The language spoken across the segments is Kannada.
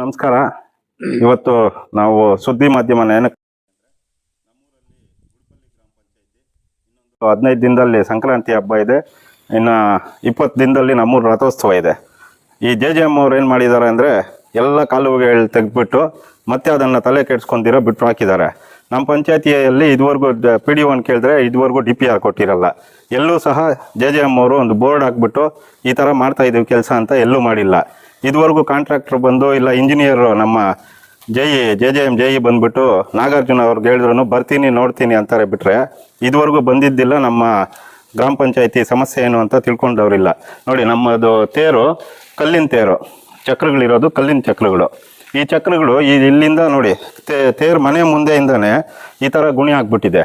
ನಮಸ್ಕಾರ. ಇವತ್ತು ನಾವು ಸುದ್ದಿ ಮಾಧ್ಯಮ ಏನಕ್ಕೆ ಹದಿನೈದು ದಿನದಲ್ಲಿ ಸಂಕ್ರಾಂತಿ ಹಬ್ಬ ಇದೆ. ಇನ್ನು ಇಪ್ಪತ್ತು ದಿನದಲ್ಲಿ ನಮ್ಮೂರು ರಥೋತ್ಸವ ಇದೆ. ಈ ಜೆ ಜೆ ಎಂ ಅವ್ರು ಏನು ಮಾಡಿದ್ದಾರೆ ಅಂದರೆ ಎಲ್ಲ ಕಾಲುವೆಗಳು ತೆಗೆದ್ಬಿಟ್ಟು ಮತ್ತೆ ಅದನ್ನು ತಲೆ ಕೆಡ್ಸ್ಕೊಂಡಿರೋ ಬಿಟ್ಟು ಹಾಕಿದ್ದಾರೆ. ನಮ್ಮ ಪಂಚಾಯತಿಯಲ್ಲಿ ಇದುವರೆಗೂ ಪಿ ಡಿ ಒನ್ ಕೇಳಿದ್ರೆ ಇದುವರೆಗೂ ಡಿ ಪಿ ಆರ್ ಕೊಟ್ಟಿರಲ್ಲ. ಎಲ್ಲೂ ಸಹ ಜೆ ಜೆ ಎಂ ಅವರು ಒಂದು ಬೋರ್ಡ್ ಹಾಕ್ಬಿಟ್ಟು ಈ ಥರ ಮಾಡ್ತಾಯಿದ್ದೀವಿ ಕೆಲಸ ಅಂತ ಎಲ್ಲೂ ಮಾಡಿಲ್ಲ. ಇದುವರೆಗೂ ಕಾಂಟ್ರಾಕ್ಟರ್ ಬಂದು ಇಲ್ಲ ಇಂಜಿನಿಯರು ನಮ್ಮ ಜೈ ಜೆ ಜೆ ಎಂ ಜೈ ಬಂದ್ಬಿಟ್ಟು ನಾಗಾರ್ಜುನ ಅವ್ರಿಗೆ ಹೇಳಿದ್ರು ಬರ್ತೀನಿ, ನೋಡ್ತೀನಿ ಅಂತಾರೆ ಬಿಟ್ರೆ ಇದುವರೆಗೂ ಬಂದಿದ್ದಿಲ್ಲ ನಮ್ಮ ಗ್ರಾಮ ಪಂಚಾಯತಿ ಸಮಸ್ಯೆ ಏನು ಅಂತ ತಿಳ್ಕೊಂಡವ್ರಿಲ್ಲ. ನೋಡಿ, ನಮ್ಮದು ತೇರು ಕಲ್ಲಿನ ತೇರು, ಚಕ್ರಗಳಿರೋದು ಕಲ್ಲಿನ ಚಕ್ರಗಳು. ಈ ಚಕ್ರಗಳು ಈ ಇಲ್ಲಿಂದ ನೋಡಿ ತೇರು ಮನೆ ಮುಂದೆಯಿಂದನೇ ಈ ಥರ ಗುಣಿ ಆಗ್ಬಿಟ್ಟಿದೆ.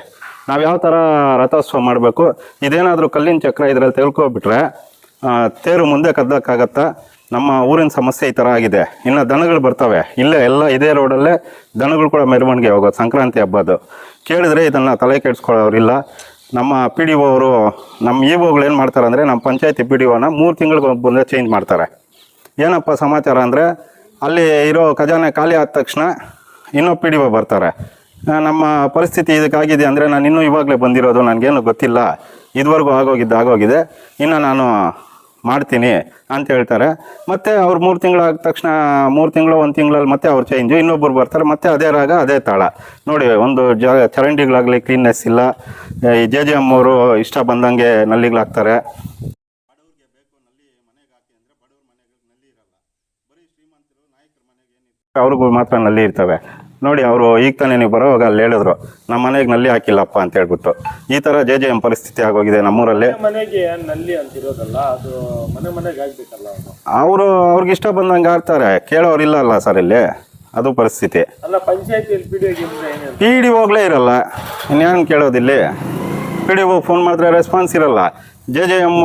ನಾವು ಯಾವ ಥರ ರಥೋತ್ಸವ ಮಾಡಬೇಕು? ಇದೇನಾದರೂ ಕಲ್ಲಿನ ಚಕ್ರ ಇದರಲ್ಲಿ ತಿಳ್ಕೊಬಿಟ್ರೆ ತೇರು ಮುಂದೆ ಕದ್ದಕ್ಕಾಗತ್ತಾ? ನಮ್ಮ ಊರಿನ ಸಮಸ್ಯೆ ಈ ಥರ ಆಗಿದೆ. ಇನ್ನು ದನಗಳು ಬರ್ತವೆ. ಇಲ್ಲೇ ಎಲ್ಲ ಇದೇ ರೋಡಲ್ಲೇ ದನಗಳು ಕೂಡ ಮೆರವಣಿಗೆ ಹೋಗೋದು ಸಂಕ್ರಾಂತಿ ಹಬ್ಬದ್ದು ಕೇಳಿದ್ರೆ ಇದನ್ನು ತಲೆ ಕೆಡಿಸ್ಕೊಳ್ಳೋರಿಲ್ಲ. ನಮ್ಮ ಪಿ ಡಿ ಒ ಅವರು, ನಮ್ಮ ಇ ಒಗಳು ಏನು ಮಾಡ್ತಾರೆ ಅಂದರೆ ನಮ್ಮ ಪಂಚಾಯತಿ ಪಿ ಡಿ ಒನ ಮೂರು ತಿಂಗಳಿಗೆ ಬಂದರೆ ಚೇಂಜ್ ಮಾಡ್ತಾರೆ. ಏನಪ್ಪ ಸಮಾಚಾರ ಅಂದರೆ ಅಲ್ಲಿ ಇರೋ ಖಜಾನೆ ಖಾಲಿ ಆದ ತಕ್ಷಣ ಇನ್ನೂ ಪಿ ಡಿ ಒ ಬರ್ತಾರೆ. ನಮ್ಮ ಪರಿಸ್ಥಿತಿ ಇದಕ್ಕಾಗಿದೆ ಅಂದರೆ ನಾನು ಇನ್ನೂ ಇವಾಗಲೇ ಬಂದಿರೋದು, ನನಗೇನು ಗೊತ್ತಿಲ್ಲ. ಇದುವರೆಗೂ ಆಗೋಗಿದ್ದು, ಆಗೋಗಿದೆ. ಇನ್ನು ನಾನು ಮಾಡ್ತೀನಿ ಅಂತ ಹೇಳ್ತಾರೆ. ಮತ್ತೆ ಅವ್ರು ಮೂರು ತಿಂಗಳಾದ ತಕ್ಷಣ, ಮೂರು ತಿಂಗಳು, ಒಂದು ತಿಂಗಳಲ್ಲಿ ಮತ್ತೆ ಅವ್ರು ಚೇಂಜು ಇನ್ನೊಬ್ಬರು ಬರ್ತಾರೆ, ಮತ್ತೆ ಅದೇ ರಾಗ, ಅದೇ ತಾಳ. ನೋಡಿ, ಒಂದು ಜ, ಚರಂಡಿಗಳಾಗಲಿ ಕ್ಲೀನ್ನೆಸ್ ಇಲ್ಲ. ಈ ಜೆ ಜೆ ಎಂ ಅವರು ಇಷ್ಟ ಬಂದಂಗೆ ನಲ್ಲಿಗಳಾಗ್ತಾರೆ. ಅವ್ರಿಗೂ ಮಾತ್ರ ನಲ್ಲಿ ಇರ್ತವೆ. ನೋಡಿ ಅವರು ಈಗ ತಾನೇ ನೀವು ಬರೋವಾಗ ಅಲ್ಲಿ ಹೇಳಿದ್ರು ನಮ್ಮ ಮನೆಗೆ ನಲ್ಲಿ ಹಾಕಿಲ್ಲಪ್ಪ ಅಂತ ಹೇಳ್ಬಿಟ್ಟು. ಈ ಥರ ಜೆ ಜೆ ಎಂ ಪರಿಸ್ಥಿತಿ ಆಗೋಗಿದೆ ನಮ್ಮೂರಲ್ಲಿ. ಮನೆಗೆ ನಲ್ಲಿ ಅಂತಿರೋದಲ್ಲ ಅದು ಮನೆ ಮನೆಗೆ ಆಗ್ಬೇಕಲ್ಲ ಅದು ಅವರು ಅವ್ರಿಗೆ ಇಷ್ಟ ಬಂದಂಗೆ ಆಡ್ತಾರೆ ಕೇಳೋರಿಲ್ಲ ಅಲ್ಲ ಸರ್ ಇಲ್ಲಿ. ಅದು ಪರಿಸ್ಥಿತಿ. ಪಿ ಡಿ ಹೋಗ್ಲೇ ಇರಲ್ಲ. ಇನ್ಯಾನು ಕೇಳೋದಿಲ್ಲಿ ಪಿ ಡಿ ಫೋನ್ ಮಾಡಿದ್ರೆ ರೆಸ್ಪಾನ್ಸ್ ಇರಲ್ಲ. ಜೆ ಜೆ ಎಂ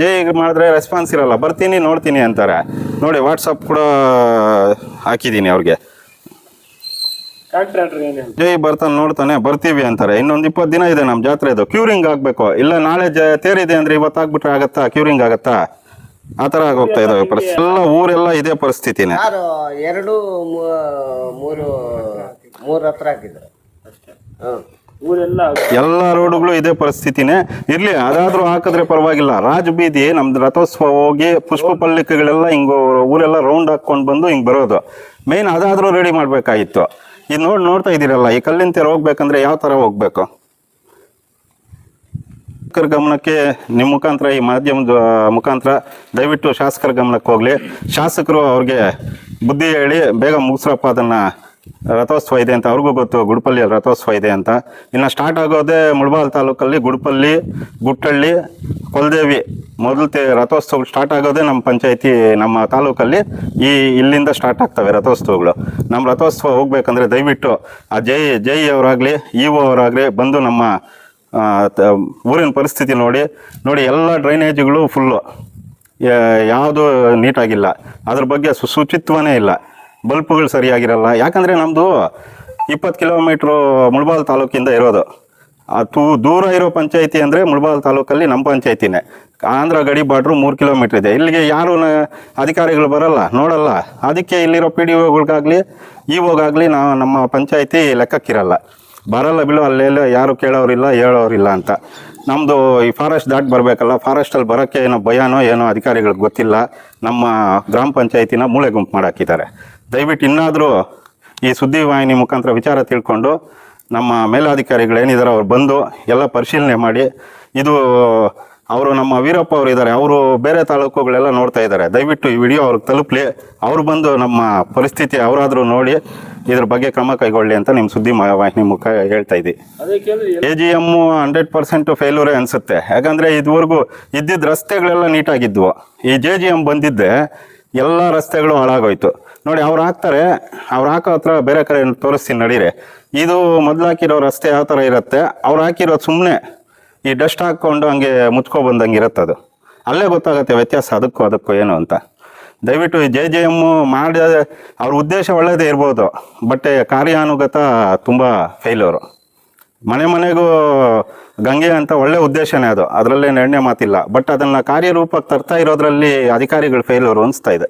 ಜೆ ಮಾಡಿದ್ರೆ ರೆಸ್ಪಾನ್ಸ್ ಇರಲ್ಲ. ಬರ್ತೀನಿ ನೋಡ್ತೀನಿ ಅಂತಾರೆ. ನೋಡಿ ವಾಟ್ಸಪ್ ಕೂಡ ಹಾಕಿದ್ದೀನಿ ಅವ್ರಿಗೆ. ಜೈ ಬರ್ತಾನೆ ನೋಡ್ತಾನೆ ಬರ್ತೀವಿ ಅಂತಾರೆ. ಇನ್ನೊಂದು ಇಪ್ಪತ್ತು ದಿನ ಇದೆ ನಮ್ಮ ಜಾತ್ರೆ ಇದು. ಕ್ಯೂರಿಂಗ್ ಆಗಬೇಕು. ಇಲ್ಲ ನಾಳೆ ಜ ತೇರಿದೆ ಅಂದರೆ ಇವತ್ತು ಆಗ್ಬಿಟ್ರೆ ಆಗತ್ತಾ? ಕ್ಯೂರಿಂಗ್ ಆಗತ್ತಾ? ಆ ಥರ ಆಗೋಗ್ತಾ ಇದಾವೆ ಪರಿಸ್ಥಿತಿ ಎಲ್ಲ ಊರೆಲ್ಲ ಇದೇ ಪರಿಸ್ಥಿತಿನೇ. ಯಾರು ಎರಡು ಮೂರು ಮೂರು ಹತ್ರ ಹಾಕಿದ್ರು ಎಲ್ಲ ರೋಡ್ಗಳು ಇದೇ ಪರಿಸ್ಥಿತಿನೇ. ಇರ್ಲಿ ಅದಾದ್ರೂ ಹಾಕಿದ್ರೆ ಪರವಾಗಿಲ್ಲ. ರಾಜ ಬೀದಿ ನಮ್ದು ರಥೋತ್ಸವ ಹೋಗಿ ಪುಷ್ಪ ಪಲ್ಲಿಕೆಗಳೆಲ್ಲ ಹಿಂಗ ಊರೆಲ್ಲ ರೌಂಡ್ ಹಾಕೊಂಡು ಬಂದು ಹಿಂಗ್ ಬರೋದು. ಮೇನ್ ಅದಾದ್ರೂ ರೆಡಿ ಮಾಡ್ಬೇಕಾಗಿತ್ತು. ಇದು ನೋಡಿ ನೋಡ್ತಾ ಇದ್ದೀರಲ್ಲ, ಈ ಕಲ್ಲಿನ ತೇರು ಹೋಗ್ಬೇಕಂದ್ರೆ ಯಾವ ತರ ಹೋಗ್ಬೇಕು? ಶಾಸಕರ ಗಮನಕ್ಕೆ ನಿಮ್ಮ ಮುಖಾಂತರ, ಈ ಮಾಧ್ಯಮದ ಮುಖಾಂತರ ದಯವಿಟ್ಟು ಶಾಸಕರ ಗಮನಕ್ಕೆ ಹೋಗಲಿ. ಶಾಸಕರು ಅವ್ರಿಗೆ ಬುದ್ಧಿ ಹೇಳಿ ಬೇಗ ಮುಗಿಸ್ರಪ್ಪ ಅದನ್ನ ರಥೋತ್ಸವ ಇದೆ ಅಂತ ಅವ್ರಿಗೂ ಗೊತ್ತು ಗುಡ್ಪಲ್ಲಿಯಲ್ಲಿ ರಥೋತ್ಸವ ಇದೆ ಅಂತ. ಇನ್ನು ಸ್ಟಾರ್ಟ್ ಆಗೋದೇ ಮುಳಬಾಲ್ ತಾಲೂಕಲ್ಲಿ ಗುಡ್ಪಲ್ಲಿ, ಗುಟ್ಟಳ್ಳಿ, ಕೊಲ್ದೇವಿ. ಮೊದಲು ತೇ ರಥೋತ್ಸವ ಸ್ಟಾರ್ಟ್ ಆಗೋದೇ ನಮ್ಮ ಪಂಚಾಯತಿ, ನಮ್ಮ ತಾಲೂಕಲ್ಲಿ ಈ ಇಲ್ಲಿಂದ ಸ್ಟಾರ್ಟ್ ಆಗ್ತವೆ ರಥೋತ್ಸವಗಳು. ನಮ್ಮ ರಥೋತ್ಸವ ಹೋಗ್ಬೇಕಂದ್ರೆ ದಯವಿಟ್ಟು ಆ ಜೈ ಜೈ ಅವರಾಗಲಿ ಇ ಅವರಾಗಲಿ ಬಂದು ನಮ್ಮ ಊರಿನ ಪರಿಸ್ಥಿತಿ ನೋಡಿ ನೋಡಿ ಎಲ್ಲ ಡ್ರೈನೇಜ್ಗಳು ಫುಲ್ಲು ಯಾವುದು ನೀಟಾಗಿಲ್ಲ ಅದ್ರ ಬಗ್ಗೆ ಸುಶುಚಿತ್ವನೇ ಇಲ್ಲ. ಬಲ್ಪ್ಗಳು ಸರಿಯಾಗಿರಲ್ಲ. ಯಾಕಂದರೆ ನಮ್ಮದು ಇಪ್ಪತ್ತು ಕಿಲೋಮೀಟ್ರು ಮುಳಬಾಲ್ ತಾಲೂಕಿಂದ ಇರೋದು. ಅದು ದೂರ ಇರೋ ಪಂಚಾಯಿತಿ ಅಂದರೆ ಮುಳಬಾಲ್ ತಾಲೂಕಲ್ಲಿ ನಮ್ಮ ಪಂಚಾಯತಿನೇ. ಆಂಧ್ರ, ಗಡಿ ಬಾರ್ಡ್ರು ಮೂರು ಕಿಲೋಮೀಟ್ರ್ ಇದೆ. ಇಲ್ಲಿಗೆ ಯಾರು ಅಧಿಕಾರಿಗಳು ಬರಲ್ಲ, ನೋಡಲ್ಲ. ಅದಕ್ಕೆ ಇಲ್ಲಿರೋ ಪಿ ಡಿ ಒಗಳಿಗಾಗಲಿ ಇ ಒಗಾಗಲಿ ನಾವು ನಮ್ಮ ಪಂಚಾಯಿತಿ ಲೆಕ್ಕಕ್ಕಿರಲ್ಲ. ಬರಲ್ಲ ಬಿಡು, ಅಲ್ಲೆಲ್ಲ ಯಾರು ಕೇಳೋರಿಲ್ಲ, ಹೇಳೋರಿಲ್ಲ ಅಂತ. ನಮ್ಮದು ಈ ಫಾರೆಸ್ಟ್ ದಾಟ್ ಬರಬೇಕಲ್ಲ ಫಾರೆಸ್ಟಲ್ಲಿ ಬರೋಕ್ಕೆ ಏನೋ ಭಯನೋ ಏನೋ ಅಧಿಕಾರಿಗಳಿಗೆ ಗೊತ್ತಿಲ್ಲ. ನಮ್ಮ ಗ್ರಾಮ ಪಂಚಾಯತಿನ ಮೂಳೆ ಗುಂಪು ಮಾಡಾಕಿದ್ದಾರೆ. ದಯವಿಟ್ಟು ಇನ್ನಾದರೂ ಈ ಸುದ್ದಿವಾಹಿನಿ ಮುಖಾಂತರ ವಿಚಾರ ತಿಳ್ಕೊಂಡು ನಮ್ಮ ಮೇಲಾಧಿಕಾರಿಗಳೇನಿದ್ದಾರೆ ಅವ್ರು ಬಂದು ಎಲ್ಲ ಪರಿಶೀಲನೆ ಮಾಡಿ ಇದು ಅವರು ನಮ್ಮ ವೀರಪ್ಪ ಅವರು ಇದ್ದಾರೆ ಅವರು ಬೇರೆ ತಾಲೂಕುಗಳೆಲ್ಲ ನೋಡ್ತಾ ಇದ್ದಾರೆ ದಯವಿಟ್ಟು ಈ ವಿಡಿಯೋ ಅವ್ರಿಗೆ ತಲುಪಲಿ. ಅವರು ಬಂದು ನಮ್ಮ ಪರಿಸ್ಥಿತಿ ಅವರಾದರೂ ನೋಡಿ ಇದ್ರ ಬಗ್ಗೆ ಕ್ರಮ ಕೈಗೊಳ್ಳಿ ಅಂತ ನಿಮ್ಮ ಸುದ್ದಿ ವಾಹಿನಿ ಮುಖ ಹೇಳ್ತಾ ಇದ್ದಿ A G M hundred percent ಫೇಲ್ಯೂರೇ ಅನಿಸುತ್ತೆ. ಯಾಕಂದರೆ ಇದುವರೆಗೂ ಇದ್ದಿದ್ದ ರಸ್ತೆಗಳೆಲ್ಲ ನೀಟಾಗಿದ್ವು. ಈ ಜೆ ಜಿ ಎಂ ಬಂದಿದ್ದೆ ಎಲ್ಲ ರಸ್ತೆಗಳು ಹಾಳಾಗೋಯ್ತು. ನೋಡಿ, ಅವ್ರು ಹಾಕ್ತಾರೆ. ಅವ್ರು ಹಾಕೋ ಹತ್ರ ಬೇರೆ ಕಡೆ ತೋರಿಸ್ತೀನಿ ನಡೀರಿ. ಇದು ಮೊದ್ಲು ಹಾಕಿರೋ ರಸ್ತೆ ಯಾವ ಥರ ಇರುತ್ತೆ? ಅವ್ರು ಹಾಕಿರೋದು ಸುಮ್ಮನೆ ಈ ಡಸ್ಟ್ ಹಾಕ್ಕೊಂಡು ಹಂಗೆ ಮುಚ್ಕೊ ಬಂದಂಗೆ ಇರುತ್ತೆ ಅದು. ಅಲ್ಲೇ ಗೊತ್ತಾಗುತ್ತೆ ವ್ಯತ್ಯಾಸ ಅದಕ್ಕೂ ಅದಕ್ಕೂ ಏನು ಅಂತ. ದಯವಿಟ್ಟು ಜೆ ಜೆ ಎಂ ಮಾಡಿದ ಅವ್ರ ಉದ್ದೇಶ ಒಳ್ಳೆಯದೇ ಇರ್ಬೋದು, ಬಟ್ ಕಾರ್ಯಾನುಗತ ತುಂಬ ಫೇಲ್ಯೂರು ಮನೆ ಮನೆಗೂ ಗಂಗೆ ಅಂತ ಒಳ್ಳೆ ಉದ್ದೇಶನೇ ಅದು. ಅದರಲ್ಲೇ ನಿರ್ಣಯ ಮಾತಿಲ್ಲ. ಬಟ್ ಅದನ್ನು ಕಾರ್ಯರೂಪಕ್ಕೆ ತರ್ತಾ ಇರೋದ್ರಲ್ಲಿ ಅಧಿಕಾರಿಗಳು ಫೇಲ್ಯೂರು ಅನಿಸ್ತಾ ಇದೆ.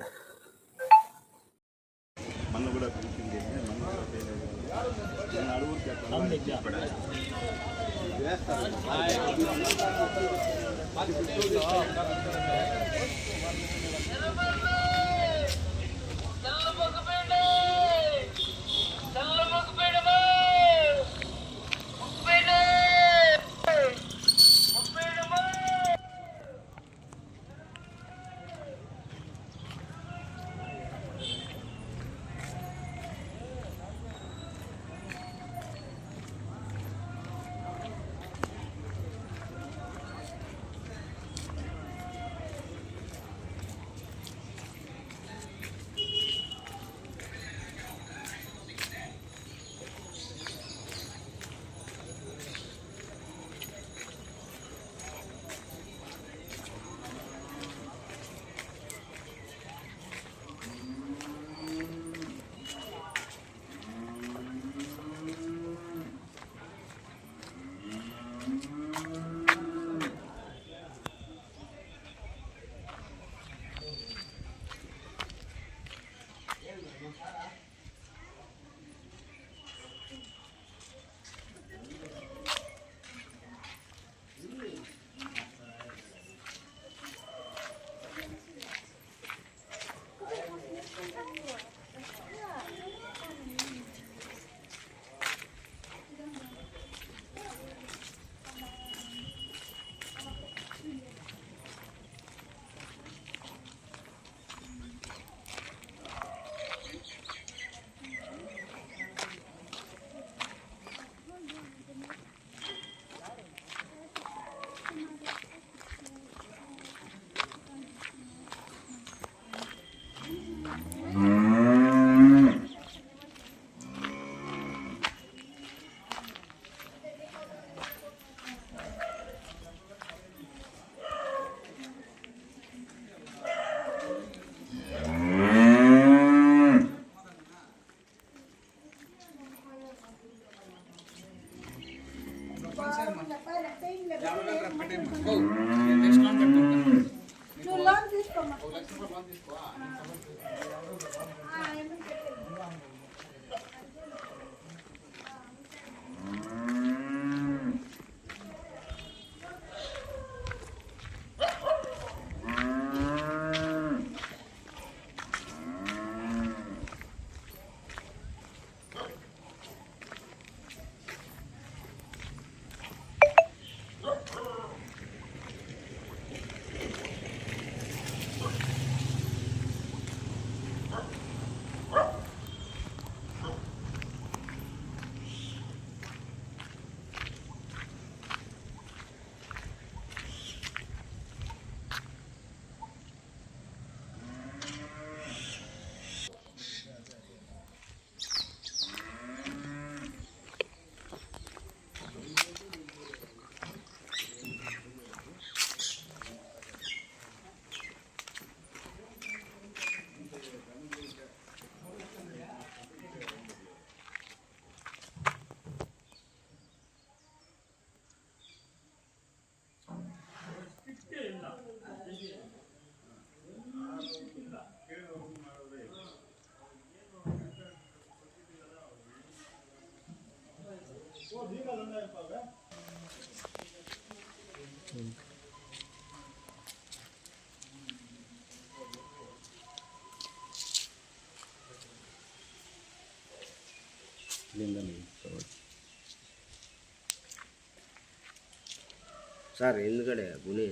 ಸರ್ ಹಿಂದ್ಗಡೆ ಗುಣಿ.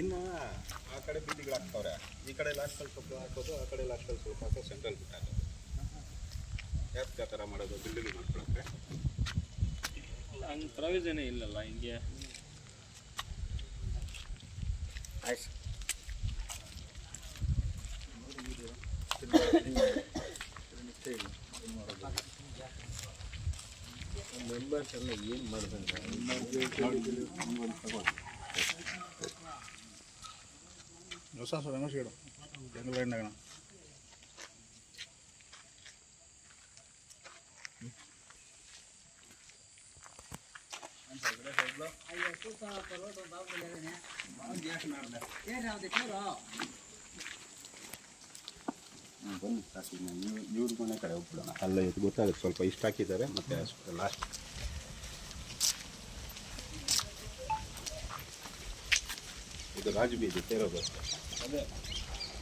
ಇನ್ನು ಆ ಕಡೆ ಬಿಲ್ಡಿಂಗ್ ಹಾಕ್ತವ್ರೆ. ಈ ಕಡೆ ಲಾಸ್ಟಲ್ಲಿ ಸ್ವಲ್ಪ ಹಾಕೋದು ಆ ಕಡೆ ಲಾಸ್ಟಲ್ಲಿ ಸ್ವಲ್ಪ ಹಾಕೋದು ಸೆಂಟ್ರಲ್ ಬಿಟ್ಟು ಹಾಕೋದು. ಯಾಕೆ ಆ ಥರ ಮಾಡೋದು? ಬಿಲ್ಡಿಂಗ್ ಮಾಡ್ಕೊಳಕ್ಕೆ. ಹಂಗೆ ಪ್ರಯೋಜನ ಇಲ್ಲಲ್ಲ ಹಿಂಗೆ. ಆಯ್ತು ಹೊಸ ಬನ್ನಿ ಕಾಸು ಇವ್ರ ಮನೆ ಕಡೆ ಹೋಗ್ಬಿಡೋಣ. ಅಲ್ಲ ಇದು ಗೊತ್ತಾಗುತ್ತೆ. ಸ್ವಲ್ಪ ಇಷ್ಟ ಹಾಕಿದ್ದಾರೆ ಮತ್ತೆ ಲಾಸ್ಟ್ ಇದು ರಾಜಬೀದಿ ಬೀದಿ ಅದೇ.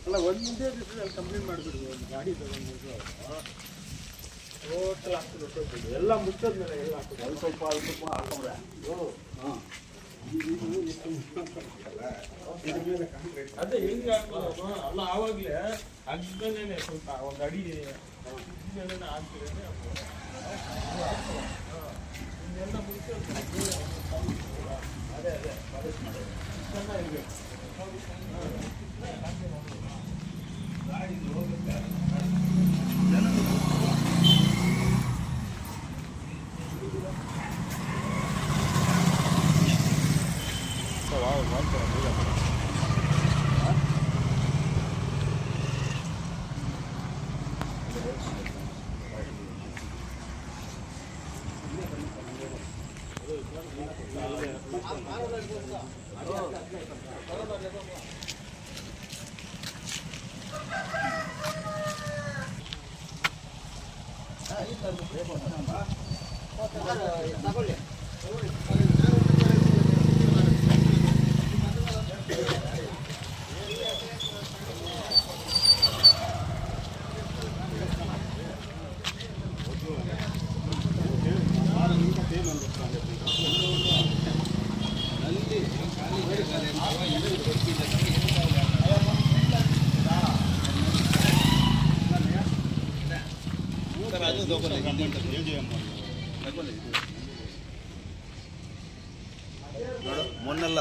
ಅಲ್ಲ ಒಂದೇ ದಿವಸದಲ್ಲಿ ಕಂಪ್ಲೀಟ್ ಮಾಡಿಬಿಡ್ದು ಒಂದು ಗಾಡಿ ತಗೊಂಡ್ಬಿಟ್ಟು ಟೋಟಲ್ ಹಾಕ್ಬಿಟ್ಟು ಎಲ್ಲ ಎಲ್ಲ ಮುಚ್ಚೋದ್ಮೇಲೆ ಎಲ್ಲ ಹಾಕ್ಬಿಡು. ಅದು ಸ್ವಲ್ಪ ಅದು ಸ್ವಲ್ಪ ಹಾಕೊಂಡ್ರೆ. ಅದೇ ಹೆಂಗೆ ಹಾಕ್ಬೋದು ಅಲ್ಲ ಆವಾಗಲೇ ಅಗ್ಗನೇ ಸ್ವಲ್ಪ ಒಂದು ಅಡಿ ಇದ್ಮೇಲೆ ಹಾಕ್ತಿದ್ರೆ ಇನ್ನೆಲ್ಲ ಮುಚ್ಚೋದು ಅದೇ ಅದೇ. Thank you.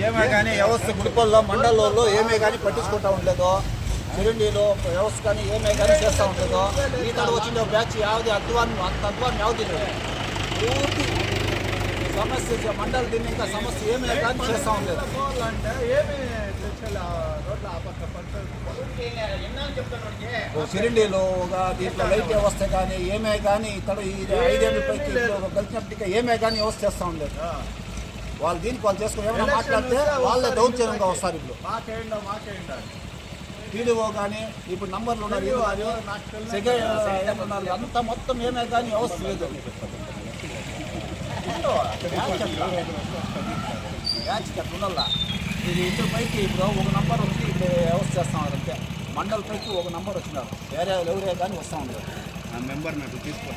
ఏమే కానీ వ్యవస్థ గుడిపల్లో మండలంలో ఏమే కానీ పట్టించుకుంటా ఉండలేదు చిరండీలు వ్యవస్థ కానీ ఏమే కానీ చేస్తూ ఉండలేదు ఈ తడ వచ్చిన బ్యాచ్ యావది అధ్వానం అంత అధ్వానం యావది పూర్తి సమస్య మండల దీన్ని ఇంకా సమస్య ఏమే కానీ చేస్తూ ఉండలేదు ఒక దీంట్లో లైట్ వ్యవస్థ కానీ ఏమే కానీ ఇక్కడ ఈ ఐదేళ్ళ పైకి కలిసినప్పటికీ ఏమే కానీ వ్యవస్థ చేస్తూ ఉండలేదు వాళ్ళు దీనికి వాళ్ళు చేసుకుని ఏమైనా మాట్లాడితే వాళ్ళే దౌర్జన్యంగా వస్తారు ఇప్పుడు. పీడిఓ కానీ ఇప్పుడు నంబర్లు ఉన్నారు కానీ సెక్రటరీ ఉన్నారు అంతా మొత్తం ఏమే కానీ వ్యవస్థ లేదు. ఉండాల? ఇది ఇద్దరు పైకి ఇప్పుడు ఒక నంబర్ వచ్చి ఇప్పుడు వ్యవస్థ చేస్తా అంతే. మండల పైకి ఒక నంబర్ వచ్చినారు. వేరే ఎవరే కానీ వస్తూ ఉన్నారు. ఆ మెంబర్ నాకు తీసుకో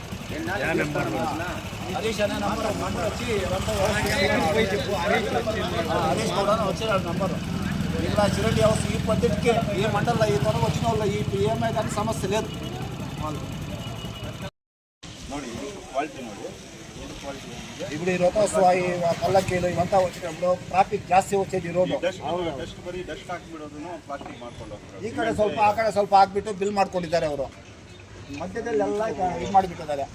హరీష్ అనే నంబర్ మండల్ వచ్చి ఇదంతా వ్యవస్థ ఆ, హరీష్ కూడా వచ్చినాడు నంబర్ ఇక్కడ చిరండి వ్యవస్థ ఈ పద్ధతికి ఏ మండలంలో ఈ తొలగ వచ్చిన వాళ్ళు ఈ ఏమై కానీ సమస్య లేదు వాళ్ళు ನೋಡಿ ಇದು ಕ್ವಾಲಿಟಿ ನೋಡಿ ಏನು ಕ್ವಾಲಿಟಿ ఇప్పుడు ఈ రథోత్సవ ఈ పల్లకీలు ఇవంతా వచ్చినప్పుడు ట్రాఫిక్ ಜಾಸ್ತಿ వచ్చేది ಈ ರೋಡು ಡಸ್ಟ್ ಡಸ್ಟ್ ಬರೀ ಡಸ್ಟ್ ಹಾಕ್ಬಿಡೋದನ್ನು ಪ್ಲಾಸ್ಟಿಕ್ ಮಾಡ್ಕೊಂಡು ಹೋಗ್ತಾರೆ ಈ ಕಡೆ ಸ್ವಲ್ಪ ಆ ಕಡೆ ಸ್ವಲ್ಪ ಹಾಕ್ಬಿಟ್ಟು ಬಿಲ್ ಮಾಡ್ಕೊಂಡಿದ್ದಾರೆ ಅವರು ಮಧ್ಯದಲ್ಲಿ ಎಲ್ಲ ಇದು ಮಾಡಿಬಿಟ್ಟಿದ್ದಾರೆ.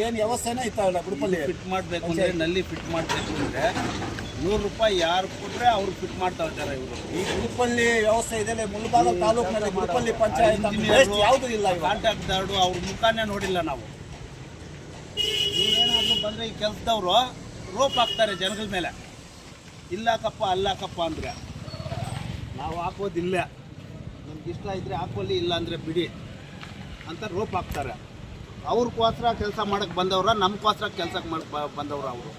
ಏನು ವ್ಯವಸ್ಥೆನೇ ಇಲ್ಲ ಗುಡಿಪಲ್ಲಿ ಫಿಟ್ ಮಾಡಬೇಕು ಅಂದರೆ ನಲ್ಲಿ ಫಿಟ್ ಮಾಡಬೇಕು ಅಂದರೆ ನೂರು ರೂಪಾಯಿ ಯಾರು ಕೊಟ್ಟರೆ ಅವ್ರು ಫಿಟ್ ಮಾಡ್ತಾ ಇದ್ದಾರೆ ಇವರು. ಈ ಗುಡಿಪಲ್ಲಿ ವ್ಯವಸ್ಥೆ ಇದೆ ಮುಲ್ಬಾಗ ತಾಲೂಕಿನಲ್ಲಿ ಗುಡಿಪಲ್ಲಿ ಪಂಚಾಯತ್ ಯಾವುದೂ ಇಲ್ಲ ಇವಾಗ. ಕಾಂಟ್ಯಾಕ್ಟ್ ದಾರ್ಡು ಅವ್ರ ಮುಖಾನೇ ನೋಡಿಲ್ಲ ನಾವು. ಇವರೇನಾದರೂ ಬಂದರೆ ಈ ಕೆಲಸದವರು ರೋಪ್ ಹಾಕ್ತಾರೆ ಜನಗಳ ಮೇಲೆ. ಇಲ್ಲಾಕಪ್ಪ ಅಲ್ಲಾಕಪ್ಪ ಅಂದ್ರೆ. ನಾವು ಹಾಕೋದಿಲ್ಲ. ನಮ್ಗೆ ಇಷ್ಟ ಇದ್ದರೆ ಹಾಕೊಳ್ಳಿ ಇಲ್ಲ ಅಂದ್ರೆ ಬಿಡಿ. ಅಂತ ರೋಪ್ ಹಾಕ್ತಾರೆ. ಅವ್ರಿಗೋಸ್ಕರ ಕೆಲಸ ಮಾಡೋಕ್ಕೆ ಬಂದವ್ರ ನಮಗೋಸ್ಕರ ಕೆಲಸಕ್ಕೆ ಮಾಡಕ್ಕೆ ಬಂದವ್ರ ಅವರು.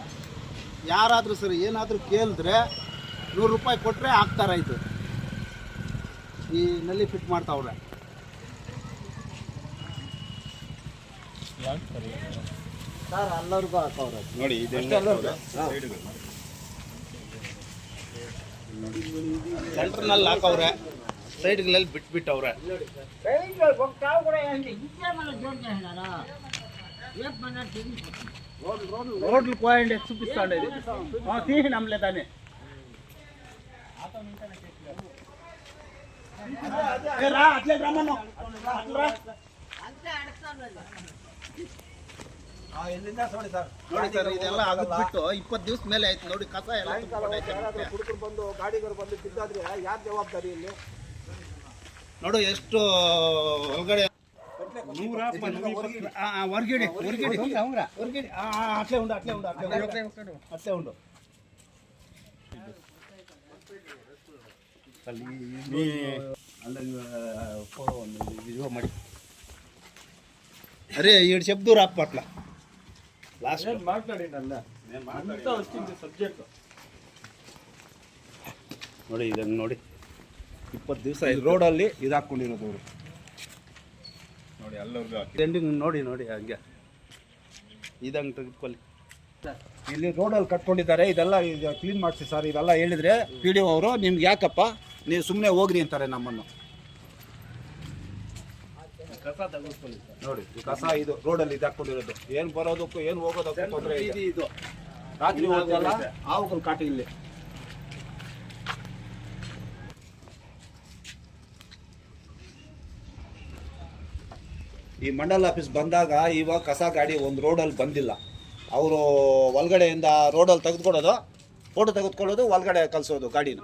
ಯಾರಾದರೂ ಸರಿ ಏನಾದರೂ ಕೇಳಿದ್ರೆ ನೂರು ರೂಪಾಯಿ ಕೊಟ್ಟರೆ ಹಾಕ್ತಾರೆ ಇದು ಈ ನಲ್ಲಿ ಫಿಟ್ ಮಾಡ್ತಾವ್ರೆ. ಸರ್? ಎಲ್ಲರಿಗೂ ಹಾಕವ್ರೆ. ನೋಡಿ ಇದೆಲ್ಲ ಸೈಡ್ಗಳು ಸೆಂಟ್ರ್ನಲ್ಲಿ ಹಾಕವ್ರೆ. ಸೈಡ್ಗಳಲ್ಲಿ ಬಿಟ್ಬಿಟ್ಟವ್ರೆ రోడ్లు పోయండి చూపిస్తాండి తీసి నమ్మలేదాన్ని ಏ ರಾ ಅಟ್ಲೇ ರಾಮನು ಅಟ್ಲಾ ಆ, ಎಲ್ಲಿಂದ ನೋಡಿ ಸರ್ ನೋಡಿ ಸರ್ ಇದೆಲ್ಲ ಬಿಟ್ಟು ಇಪ್ಪತ್ತು ದಿವಸ ಮೇಲೆ ಆಯ್ತು ನೋಡಿ ಕಸ ಎಲ್ಲ ತುಂಬ್ಕೊಂಡೈತೆ ಮತ್ತೆ. ಹುಡುಗರು ಬಂದು ಗಾಡಿಗರು ಬಂದು ಬಿದ್ದಾದ್ರೆ ಯಾರು ಜವಾಬ್ದಾರಿ ಇಲ್ಲಿ ನೋಡು ಎಷ್ಟು ಒಳಗಡೆ ಹೊರ್ಗಿಡಿ ಹೊರ್ಗಿಡಿ ಹೊರ್ಗಿಡಿ ಅಟ್ಲೇ ಉಂಡು ಅಟ್ಲೇ ಉಂಡು ಅಟ್ಲೇ ಉಂಡು ಅಟ್ಲೇ ಮಾಡಿ. ಅರೆ ಎರಡು ಶಬ್ದ ಅಪ್ಪ ಪಟ್ಲ ಲಾಸ್ಟ್ ಮಾತಾಡಿ ನನ್ನ? ಸಬ್ಜೆಕ್ಟ್ ನೋಡಿ ಇದನ್ನು ನೋಡಿ. ಇಪ್ಪತ್ತು ದಿವಸ ರೋಡಲ್ಲಿ ಇದು ಹಾಕ್ಕೊಂಡಿರೋದು ಅವರು. ನೋಡಿ ಎಲ್ಲರಿಗೂ ಟ್ರೆಂಡಿಂಗ್ ನೋಡಿ ನೋಡಿ ಹಂಗೆ. ಇದಂಗೆ ತೆಗೆದುಕೊಳ್ಳಿ. ಇಲ್ಲಿ ರೋಡಲ್ಲಿ ಕಟ್ಕೊಂಡಿದ್ದಾರೆ ಇದೆಲ್ಲ ಇದು ಕ್ಲೀನ್ ಮಾಡಿಸಿ ಸರ್ ಇದೆಲ್ಲ ಹೇಳಿದ್ರೆ ಪಿ ಡಿ ಅವರು ನಿಮ್ಗೆ ಯಾಕಪ್ಪ? ನೀವು ಸುಮ್ಮನೆ ಹೋಗ್ರಿ ಅಂತಾರೆ ನಮ್ಮನ್ನು. ನೋಡಿ ಕಸ ಇದು ರೋಡಲ್ಲಿ ಇದು ಹಾಕ್ಕೊಂಡಿರೋದು ಏನು ಬರೋದಕ್ಕೂ ಏನು ಹೋಗೋದಕ್ಕೂ ತೊಂದರೆ ಇದೆ ಇದು ರಾತ್ರಿ ಹೋಗಲ್ಲ ಆವುಗಳು ಕಾಟಿ ಇಲ್ಲಿ. ಈ ಮಂಡಲ್ ಆಫೀಸ್ ಬಂದಾಗ ಇವಾಗ ಕಸ ಗಾಡಿ ಒಂದು ರೋಡಲ್ಲಿ ಬಂದಿಲ್ಲ. ಅವರು ಒಳಗಡೆಯಿಂದ ರೋಡಲ್ಲಿ ತೆಗೆದುಕೊಳ್ಳೋದು ಫೋಟೋ ತೆಗೆದುಕೊಳ್ಳೋದು, ಒಳಗಡೆ ಕಳಿಸೋದು ಗಾಡಿನ.